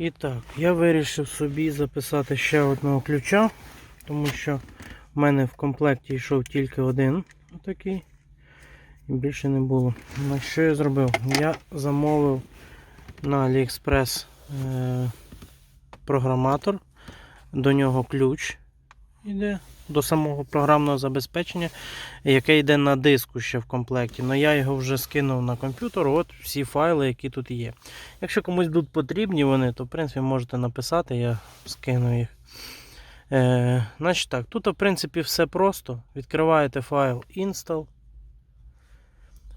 І так, я вирішив собі записати ще одного ключа, тому що в мене в комплекті йшов тільки один отакий. І більше не було. Ну, що я зробив? Я замовив на AliExpress е, програматор, до нього ключ йде до самого програмного забезпечення, яке йде на диску ще в комплекті. Но я його вже скинув на комп'ютер. От всі файли, які тут є. Якщо комусь будуть потрібні вони, то в принципі можете написати, я скину їх. Е, значить так, Тут в принципі все просто. Відкриваєте файл install.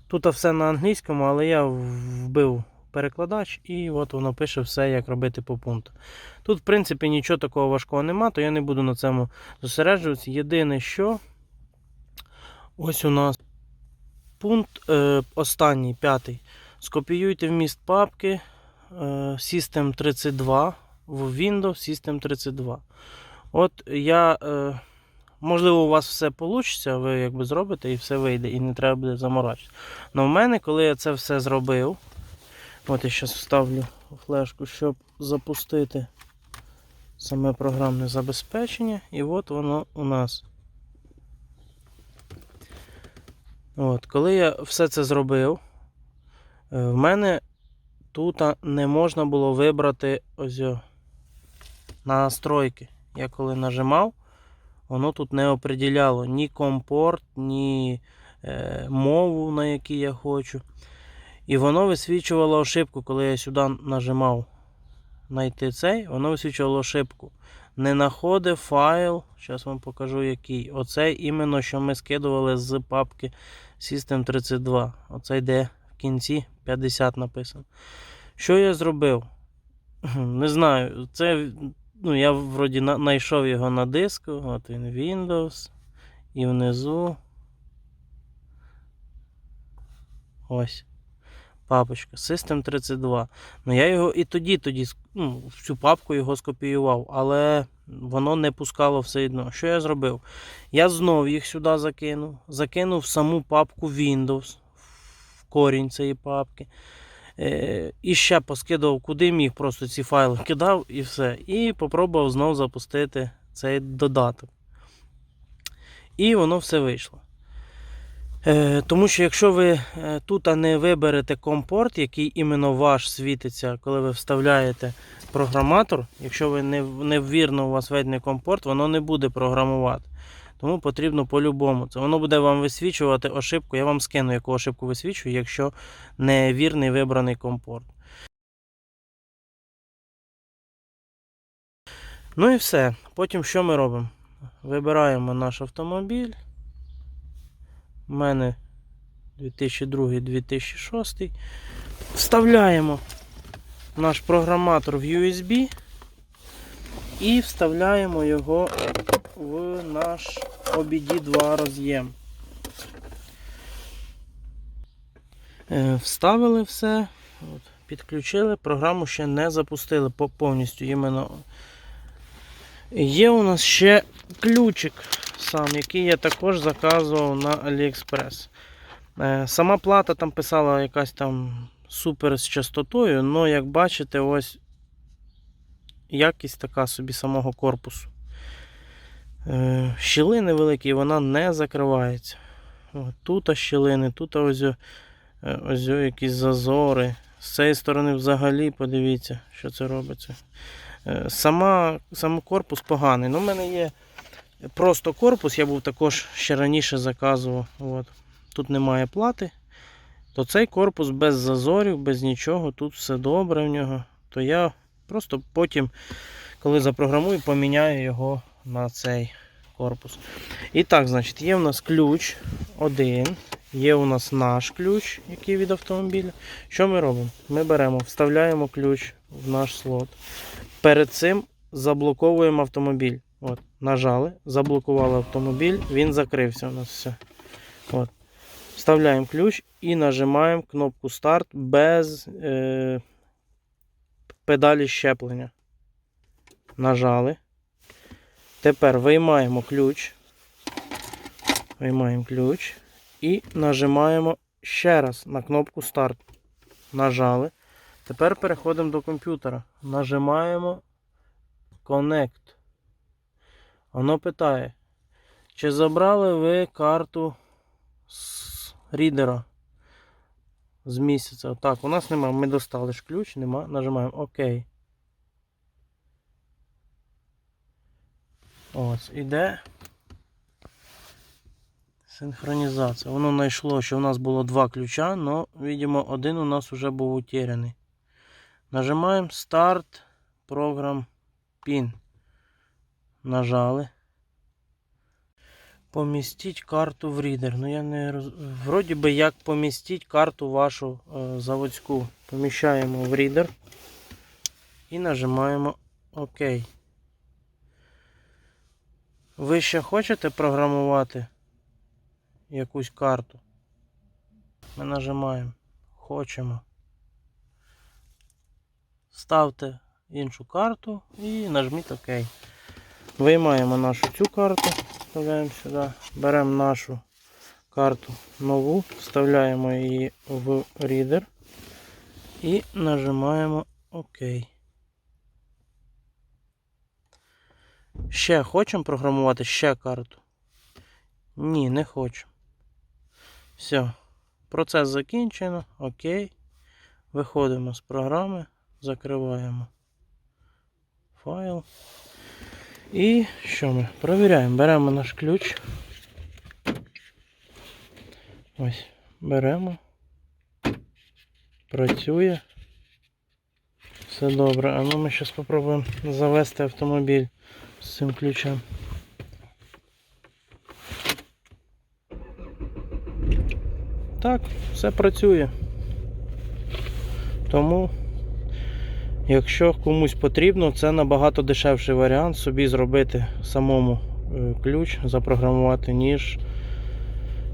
Тут все на англійському, але я вбив перекладач і от воно пише все, як робити по пункту. Тут, в принципі, нічого такого важкого нема, то я не буду на цьому зосереджуватися. Єдине, що ось у нас пункт е, останній, п'ятий. Скопіюйте вміст папки е, System 32 в Windows System 32. От я. Е, Можливо, у вас все вийде, ви якби зробите і все вийде, і не треба буде заморачуватися. Але в мене, коли я це все зробив, от я зараз вставлю флешку, щоб запустити саме програмне забезпечення, і от воно у нас. От, Коли я все це зробив, е, в мене тут не можна було вибрати ось о, настройки. Я коли нажимав, воно тут не определяло ні компорт, ні е, мову, на якій я хочу. І воно висвічувало ошибку, коли я сюди нажимав знайти цей, воно висвічувало ошибку. Не знаходив файл, зараз вам покажу який. Оцей іменно, що ми скидували з папки System 32. Оцей де в кінці 50 написано. Що я зробив? Не знаю. Це ну, я вроді знайшов його на диску. От він Windows. І внизу. Ось. Папочка. System 32. Ну, я його і тоді, тоді ну, в цю папку його скопіював, але воно не пускало все одно. Що я зробив? Я знов їх сюди закинув. Закинув саму папку Windows, в корінь цієї папки. Е, і ще поскидав, куди міг, просто ці файли кидав і все. І попробував знову запустити цей додаток. І воно все вийшло. Е, Тому що якщо ви е, тут не виберете компорт, який іменно ваш світиться, коли ви вставляєте програматор, якщо ви не, невірно у вас введений компорт, воно не буде програмувати. Тому потрібно по-любому. Це воно буде вам висвічувати ошибку. Я вам скину, яку ошибку висвічую, якщо невірний вибраний компорт. Ну і все. Потім що ми робимо? Вибираємо наш автомобіль. У мене 2002-2006. Вставляємо наш програматор в USB і вставляємо його в наш OBD2 роз'єм. Е, Вставили все, підключили, програму ще не запустили повністю іменно. Є у нас ще ключик сам, який я також заказував на AliExpress. Е, Сама плата там писала якась там супер з частотою, але як бачите, ось якість така собі самого корпусу. Е, Щілини великі, вона не закривається. Тут щілини, тут ось, е, ось якісь зазори. З цієї сторони взагалі подивіться, що це робиться. Сама, сам корпус поганий. Ну, у мене є просто корпус, я був також ще раніше заказував. От. Тут немає плати. То цей корпус без зазорів, без нічого, тут все добре в нього. То я просто потім, коли запрограмую, поміняю його на цей корпус. І так, значить, є у нас ключ один. Є у нас наш ключ, який від автомобіля. Що ми робимо? Ми беремо, вставляємо ключ в наш слот. Перед цим заблоковуємо автомобіль. От, Нажали, заблокували автомобіль, він закрився у нас все. От. Вставляємо ключ і нажимаємо кнопку старт без е, педалі щеплення. Нажали. Тепер виймаємо ключ. Виймаємо ключ і нажимаємо ще раз на кнопку старт. Нажали. Тепер переходимо до комп'ютера. Нажимаємо Connect. Воно питає, чи забрали ви карту з рідера з місяця? Так, у нас немає. Ми достали ж ключ, нема. Нажимаємо ОК. Ось, іде синхронізація. Воно знайшло, що у нас було два ключа, але, видимо, один у нас вже був утеряний. Нажимаємо Start Program PIN. Нажали. Помістіть карту в рідер. Ну я не роз... Вроді би як помістіть карту вашу е, заводську. Поміщаємо в рідер і нажимаємо ОК. Ви ще хочете програмувати якусь карту? Ми нажимаємо. Хочемо. Ставте іншу карту і нажміть ОК. Виймаємо нашу цю карту, вставляємо сюди, беремо нашу карту нову, вставляємо її в рідер і нажимаємо ОК. Ще хочемо програмувати ще карту? Ні, не хочу. Все. Процес закінчено. Окей. Виходимо з програми, закриваємо файл. І що ми? Провіряємо. Беремо наш ключ. Ось, беремо. Працює. Все добре. А ну ми зараз спробуємо завести автомобіль з цим ключем. Так, все працює. Тому, якщо комусь потрібно, це набагато дешевший варіант собі зробити самому е, ключ, запрограмувати, ніж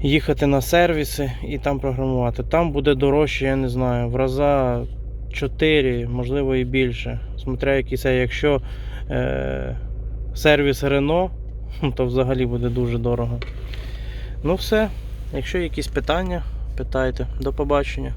їхати на сервіси і там програмувати. Там буде дорожче, я не знаю, в раза 4, можливо і більше. Смотря який це, якщо е, сервіс Renault, то взагалі буде дуже дорого. Ну все, якщо якісь питання, питайте. До побачення.